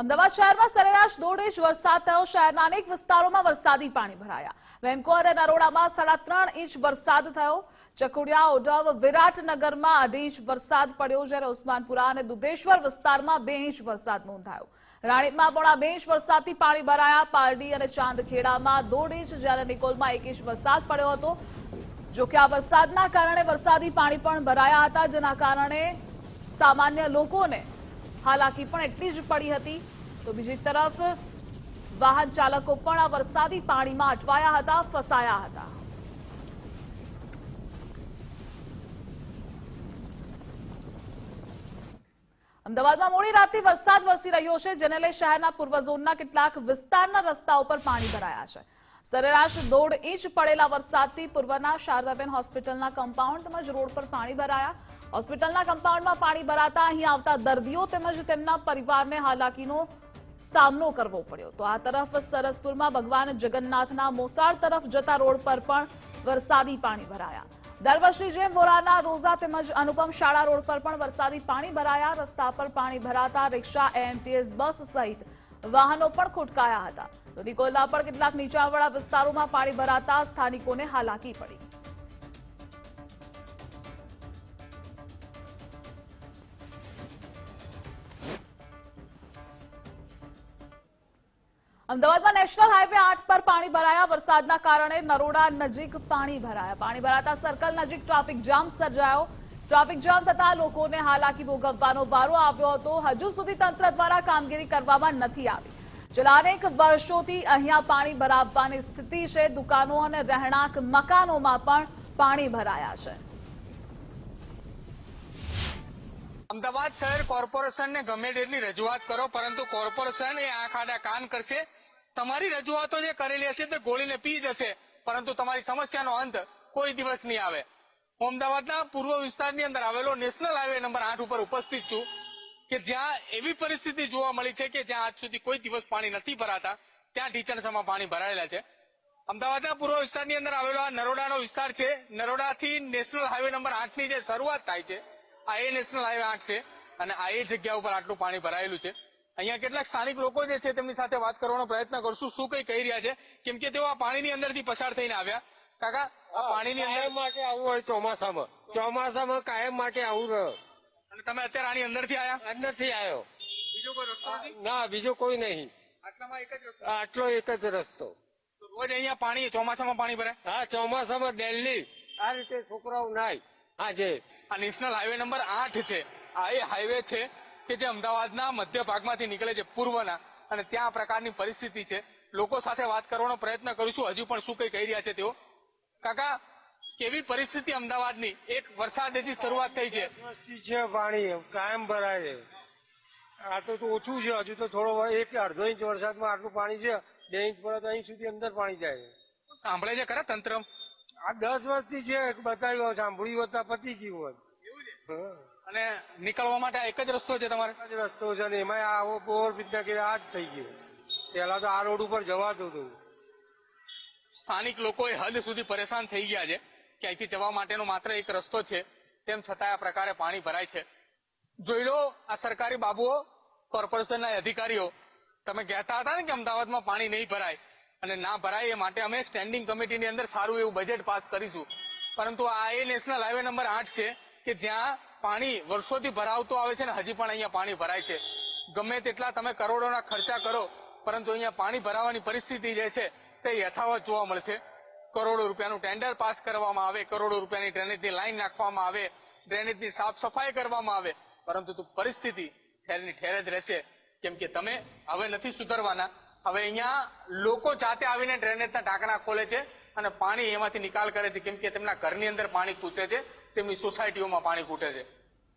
અમદાવાદ શહેરમાં સરેરાશ દોઢ ઇંચ વરસાદ થયો. શહેરના અનેક વિસ્તારોમાં વરસાદી પાણી ભરાયા. વેમકો અને નરોડામાં સાડા ત્રણ ઇંચ વરસાદ થયો. ચકુડિયા ઓઢવ વિરાટનગરમાં અઢી ઇંચ વરસાદ પડ્યો જ્યારે ઉસ્માનપુરા અને દુધેશ્વર વિસ્તારમાં બે ઇંચ વરસાદ નોંધાયો. રાણીપમાં પોણા બે ઇંચ વરસાદથી પાણી ભરાયા. પારડી અને ચાંદખેડામાં દોઢ ઇંચ જ્યારે નિકોલમાં એક ઇંચ વરસાદ પડ્યો હતો. જોકે આ વરસાદના કારણે વરસાદી પાણી પણ ભરાયા હતા, જેના કારણે સામાન્ય લોકોને હાલાકી પણ એટલી જ પડી હતી. તો બીજી તરફ, વાહન ચાલકો પણ આ વરસાદી પાણીમાં અટવાયા હતા, ફસાયા હતા. અમદાવાદમાં મોડી રાતથી વરસાદ વરસી રહ્યો છે, જેને લઈ શહેરના પૂર્વ ઝોનના કેટલાક વિસ્તારના રસ્તાઓ પર પાણી ભરાયા છે. સરેરાશ દોઢ ઇંચ પડેલા વરસાદથી પૂર્વના શારદાબેન હોસ્પિટલના કમ્પાઉન્ડ તેમજ રોડ પર પાણી ભરાયા. હોસ્પિટલના કમ્પાઉન્ડમાં પાણી ભરાતા અહીં આવતા દર્દીઓ તેમજ તેમના પરિવારને હાલાકીનો સામનો કરવો પડ્યો. તો આ તરફ સરસપુરમાં ભગવાન જગન્નાથના મોસાળ તરફ જતા રોડ પર પણ વરસાદી પાણી ભરાયા. દર વર્ષે જેમ વોરાના રોઝા તેમજ અનુપમ શાળા રોડ પર પણ વરસાદી પાણી ભરાયા. રસ્તા પર પાણી ભરાતા રિક્ષા, એએમટીએસ, બસ સહિત વાહનો પણ ખોટકાયા હતા. તો નિકોલના પણ કેટલાક નીચાણવાળા વિસ્તારોમાં પાણી ભરાતા સ્થાનિકોને હાલાકી પડી. અમદાવાદમાં નેશનલ હાઈવે આઠ પર પાણી ભરાયા. વરસાદના કારણે નરોડા નજીક પાણી ભરાયા. પાણી ભરાતા સર્કલ નજીક ટ્રાફિક જામ સર્જાયો. ટ્રાફિક જામ થતા લોકોને હાલાકી ભોગવવાનો વારો આવ્યો હતો. હજુ સુધી તંત્ર દ્વારા કામગીરી કરવામાં નથી આવી. છેલ્લા અનેક વર્ષોથી અહીંયા પાણી ભરાવવાની સ્થિતિ છે. દુકાનો અને રહેણાંક મકાનોમાં પણ પાણી ભરાયા છે. અમદાવાદ શહેર કોર્પોરેશનને ગમે તેટલી રજૂઆત કરો, પરંતુ કોર્પોરેશન એ આંખ આડા કાન કરશે. તમારી રજૂઆતો જે કરેલી હશે તે ગોળીને પી જશે, પરંતુ તમારી સમસ્યાનો અંત કોઈ દિવસ નહીં આવે. હું અમદાવાદના પૂર્વ વિસ્તારની અંદર આવેલો નેશનલ હાઈવે નંબર આઠ ઉપર ઉપસ્થિત છું કે જ્યાં એવી પરિસ્થિતિ જોવા મળી છે કે જ્યાં આજ સુધી કોઈ દિવસ પાણી નથી ભરાતા, ત્યાં ઢીચણસામાં પાણી ભરાયેલા છે. અમદાવાદના પૂર્વ વિસ્તારની અંદર આવેલો આ નરોડાનો વિસ્તાર છે. નરોડાથી નેશનલ હાઈવે નંબર આઠની જે શરૂઆત થાય છે, આ એ નેશનલ હાઈવે આઠ છે અને આ એ જગ્યા ઉપર આટલું પાણી ભરાયેલું છે. અહીંયા કેટલાક સ્થાનિક લોકો જે છે તેમની સાથે વાત કરવાનો પ્રયત્ન કરશું. શું કઈ કહી રહ્યા છે? કેમ કે તેઓ આ પાણીની અંદરથી પસાર થઈને આવ્યા. કાકા આ પાણીની અંદર માટે આવું હોય ચોમાસામાં. ચોમાસામાં કાયમ માટે આવું રહ્યો. અને તમે અત્યારે આની અંદરથી આવ્યા? અંદરથી આવ્યો. બીજો કોઈ રસ્તો ના બીજો કોઈ નહીં. આટલામાં એક જ રસ્તો. આટલો એક જ રસ્તો. રોજ અહીંયા પાણી ચોમાસામાં પાણી ભરાય? હા ચોમાસામાં દિલ્હી આ રીતે છોકરાઓ નાય. આજે. આ નેશનલ હાઈવે નંબર આઠ છે. આ એ હાઈવે છે. કે જે અમદાવાદના મધ્ય ભાગમાંથી નીકળે છે પૂર્વના. અને ત્યાં આ પ્રકારની પરિસ્થિતિ છે. લોકો સાથે વાત કરવાનો પ્રયત્ન કરીશું. હજુ પણ શું કઈ કહી રહ્યા છે તેઓ? કાકા કેવી પરિસ્થિતિ અમદાવાદની? એક વરસાદ હજી શરૂઆત થઈ છે. છે પાણી કાયમ ભરાય છે. આ તો ઓછું છે. હજુ તો થોડો એક અડધો ઇંચ વરસાદમાં આટલું પાણી છે. બે ઇંચ પડે તો અહીં સુધી અંદર પાણી જાય સાંભળે છે ખરા તંત્ર? આ દસ વર્ષથી છે. બતાવ્યું સાંભળ્યું હોત પતી ગયું હોત. હા. અને નીકળવા માટે આ એક જ રસ્તો છે તમારે? જ રસ્તો છે ને એમાં આવો ઓવરબ્રિજના કે આ જ થઈ ગયું. પેલા તો આ રોડ ઉપર જવાતું હતું સ્થાનિક લોકો એ હદ સુધી પરેશાન થઈ ગયા છે કે અહીંથી જવા માટેનો માત્ર એક રસ્તો છે. તેમ છતાં આ પ્રકારે પાણી ભરાય છે. જોઈ લો આ સરકારી બાબુઓ કોર્પોરેશનના અધિકારીઓ તમે કહેતા હતા ને કે અમદાવાદમાં પાણી નહીં ભરાય. અને ના ભરાય એ માટે અમે સ્ટેન્ડિંગ કમિટીની અંદર સારું એવું બજેટ પાસ કરીશું. પરંતુ આ એ નેશનલ હાઈવે નંબર આઠ છે કે જ્યાં પાણી વર્ષોથી ભરાવતો આવે છે ને હજી પણ અહીંયા પાણી ભરાય છે. ગમે તેટલા તમે કરોડોના ખર્ચા કરો, પરંતુ અહીંયા પાણી ભરાવાની પરિસ્થિતિ જે છે, તે યથાવત જોવા મળશે. કરોડો રૂપિયાનું ટેન્ડર પાસ કરવામાં આવે, કરોડો રૂપિયાની ડ્રેનેજની લાઇન નાખવામાં આવે, ડ્રેનેજની સાફ સફાઈ કરવામાં આવે, પરંતુ પરિસ્થિતિ ઠેરની ઠેર જ રહેશે. કેમ કે તમે હવે નથી સુધરવાના. હવે અહીંયા લોકો જાતે આવીને ડ્રેનેજના ટાંકણા ખોલે છે અને પાણી એમાંથી નિકાલ કરે છે. કેમ કે તેમના ઘરની અંદર પાણી ખૂંચે છે. તેમની સોસાયટીઓમાં પાણી ખૂટે છે.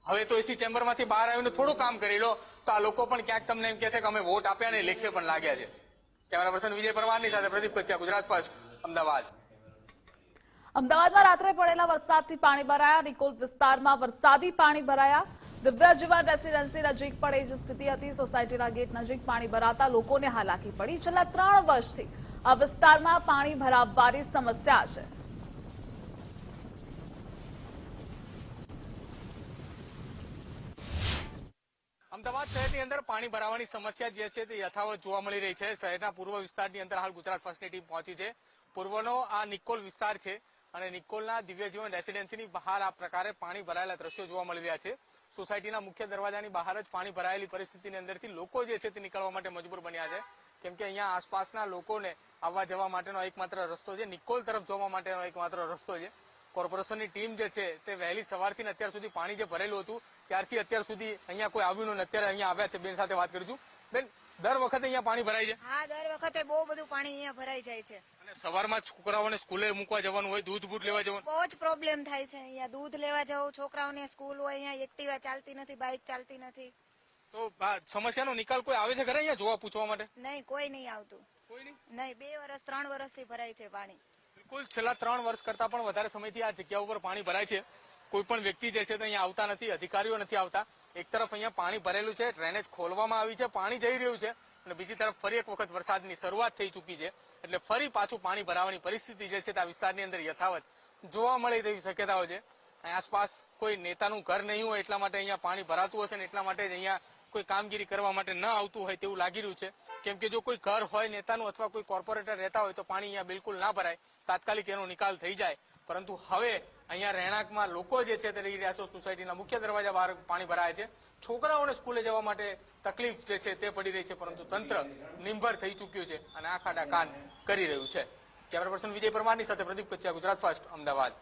હવે તો એસી ચેમ્બરમાંથી બહાર આવીને થોડું કામ કરી લો, તો આ લોકો પણ ક્યાંક તમને એમ કહેશે કે અમે વોટ આપ્યા ને લેખે પણ લાગ્યા છે. કેમેરા પર્સન વિજય પરમારની સાથે પ્રદીપ કચ્છા ગુજરાત ફર્સ્ટ, અમદાવાદ. અમદાવાદમાં રાત્રે પડેલા વરસાદથી પાણી ભરાયા, નિકોલ વિસ્તારમાં વરસાદી પાણી ભરાયા. દિવ્યાજીવા રેસીડેન્સી નજીક પણ એ જ સ્થિતિ હતી. સોસાયટીના ગેટ નજીક પાણી ભરાતા લોકોને હાલાકી પડી. છેલ્લા ત્રણ વર્ષથી આ વિસ્તારમાં પાણી ભરાવવાની સમસ્યા છે. અમદાવાદ શહેરની અંદર પાણી ભરાવાની સમસ્યા જે છે તે યથાવત જોવા મળી રહી છે. શહેરના પૂર્વ વિસ્તારની અંદર હાલ ગુજરાત ફર્સ્ટની ટીમ પહોંચી છે. પૂર્વનો આ નિકોલ વિસ્તાર છે અને નિકોલના દિવ્યજીવન રેસીડેન્સીની બહાર આ પ્રકારે પાણી ભરાયેલા દ્રશ્યો જોવા મળી રહ્યા છે. સોસાયટીના મુખ્ય દરવાજાની બહાર જ પાણી ભરાયેલી પરિસ્થિતિની અંદરથી લોકો જે છે તે નીકળવા માટે મજબૂર બન્યા છે. કેમ કે અહીંયા આસપાસના લોકોને આવવા જવા માટેનો એકમાત્ર રસ્તો છે. નિકોલ તરફ જવા માટેનો એકમાત્ર રસ્તો છે. કોર્પોરેશનની ટીમ જે છે તે વહેલી સવારથી અત્યાર સુધી પાણી જે ભરેલું હતું ત્યારથી અત્યાર સુધી અહીંયા કોઈ આવ્યું નથી. અત્યારે અહીંયા આવ્યા છે. બેન સાથે વાત કરીશું. બેન દર વખતે અહીંયા પાણી ભરાય છે? હા દર વખતે બહુ બધું પાણી અહીંયા ભરાઈ જાય છે. અને સવારમાં છોકરાઓને સ્કૂલે મૂકવા જવાનું હોય દૂધ બૂટ લેવા જવાનું? બહુ જ પ્રોબ્લેમ થાય છે અહીંયા. દૂધ લેવા જવું છોકરાઓને સ્કૂલ હોય અહીંયા એક્ટિવા ચાલતી નથી બાઇક ચાલતી નથી. તો સમસ્યાનો નિકાલ કોઈ આવે છે ઘરે અહીંયા જોવા પૂછવા માટે? નહીં કોઈ નહીં આવતું. કોઈ નહીં? નહીં બે વર્ષ ત્રણ વર્ષથી ભરાય છે પાણી. બિલકુલ છેલ્લા ત્રણ વર્ષ કરતા પણ વધારે સમયથી આ જગ્યા ઉપર પાણી ભરાય છે. કોઈ પણ વ્યક્તિ જે છે તે અહીંયા આવતા નથી, અધિકારીઓ નથી આવતા. એક તરફ અહીંયા પાણી ભરેલું છે, ડ્રેનેજ ખોલવામાં આવી છે, પાણી જઈ રહ્યું છે અને બીજી તરફ ફરી એક વખત વરસાદની શરૂઆત થઈ ચૂકી છે. એટલે ફરી પાછું પાણી ભરાવાની પરિસ્થિતિ જે છે તે આ વિસ્તારની અંદર યથાવત જોવા મળે તેવી શક્યતાઓ છે. આસપાસ કોઈ નેતાનું ઘર નહીં હોય એટલા માટે અહીંયા પાણી ભરાતું હશે ને એટલા માટે જ અહીંયા કોઈ કામગીરી કરવા માટે ન આવતું હોય તેવું લાગી રહ્યું છે. કેમ કે જો કોઈ ઘર હોય નેતાનું અથવા કોઈ કોર્પોરેટર રહેતા હોય તો પાણી અહીંયા બિલકુલ ના ભરાય. તાત્કાલિક એનો નિકાલ થઈ જાય. પરંતુ હવે અહીંયા રહેણાંકમાં લોકો જે છે તે રહી રહ્યા છે, સોસાયટીના મુખ્ય દરવાજા બહાર પાણી ભરાય છે. છોકરાઓને સ્કૂલે જવા માટે તકલીફ જે છે તે પડી રહી છે, પરંતુ તંત્ર નિર્ભર થઈ ચૂક્યું છે અને આખાડા કાન કરી રહ્યું છે. કેમેરા પર્સન વિજય પરમારની સાથે પ્રદીપ કચ્છા ગુજરાત ફર્સ્ટ, અમદાવાદ.